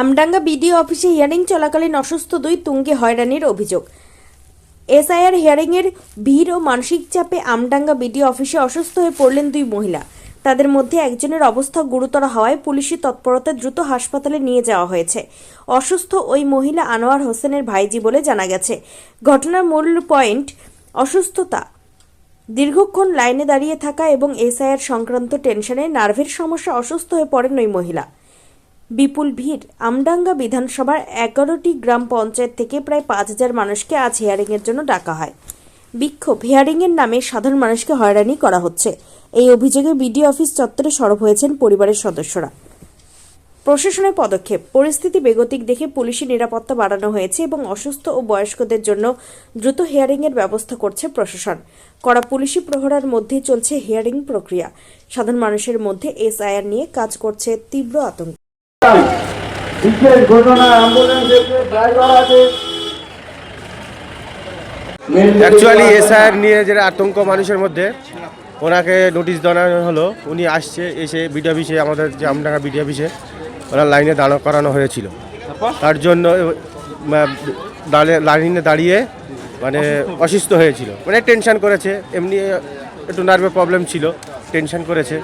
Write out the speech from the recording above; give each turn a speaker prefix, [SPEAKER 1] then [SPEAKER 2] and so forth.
[SPEAKER 1] Amdanga BDO অফিসে hearing চলাকালীন অসুস্থ দুই তুঙ্গে হয়রানির অভিযোগ। এসআইআর হিয়ারিংয়ের ভিড় ও মানসিক চাপে আমডাঙ্গা বিডিও অফিসে অসুস্থ হয়ে পড়লেন দুই মহিলা। তাদের মধ্যে একজনের অবস্থা গুরুতর হওয়ায় পুলিশি তৎপরতায় দ্রুত হাসপাতালে নিয়ে যাওয়া হয়েছে। অসুস্থ ওই মহিলা আনোয়ার হোসেনের ভাইজি বলে জানা গেছে। ঘটনার মূল পয়েন্ট অসুস্থতা। দীর্ঘক্ষণ লাইনে দাঁড়িয়ে থাকা এবং এসআইআর সংক্রান্ত টেনশনে নার্ভের সমস্যা, অসুস্থ হয়ে পড়েন ওই মহিলা। বিপুল ভিড়। আমডাঙ্গা বিধানসভার এগারোটি গ্রাম পঞ্চায়েত থেকে প্রায় পাঁচ হাজার মানুষকে আজ হিয়ারিংয়ের জন্য ডাকা হয়। বিক্ষোভ। হিয়ারিংয়ের নামে সাধারণ মানুষকে হয়রানি করা হচ্ছে। এই অভিযোগে বিডিও অফিস চত্বরে সরব হয়েছেন পরিবারের সদস্যরা। প্রশাসনের পদক্ষেপ। পরিস্থিতি বেগতিক দেখে পুলিশি নিরাপত্তা বাড়ানো হয়েছে এবং অসুস্থ ও বয়স্কদের জন্য দ্রুত হিয়ারিংয়ের ব্যবস্থা করছে প্রশাসন। কড়া পুলিশি প্রহরার মধ্যে চলছে হেয়ারিং প্রক্রিয়া। সাধারণ মানুষের মধ্যে এসআইআর নিয়ে কাজ করছে তীব্র আতঙ্ক।
[SPEAKER 2] বিশেষ ঘটনা অ্যাম্বুলেন্স ড্রাইভার আছে।
[SPEAKER 3] অ্যাকচুয়ালি এসআইআর নিয়ে যেটা আতঙ্ক মানুষের মধ্যে ওনাকে নোটিশ দেওয়া হলো। উনি আসছে এসে বিডি অফিসে আমাদের যে আমডাঙ্গা বিডি অফিসে ওনার লাইনে দাঁড় করানো হয়েছিল। তার জন্য দাঁড়িয়ে লাইনে দাঁড়িয়ে মানে অসুস্থ হয়েছিল। মানে টেনশন করেছে এমনি একটু নার্ভের প্রবলেম ছিল টেনশন করেছে।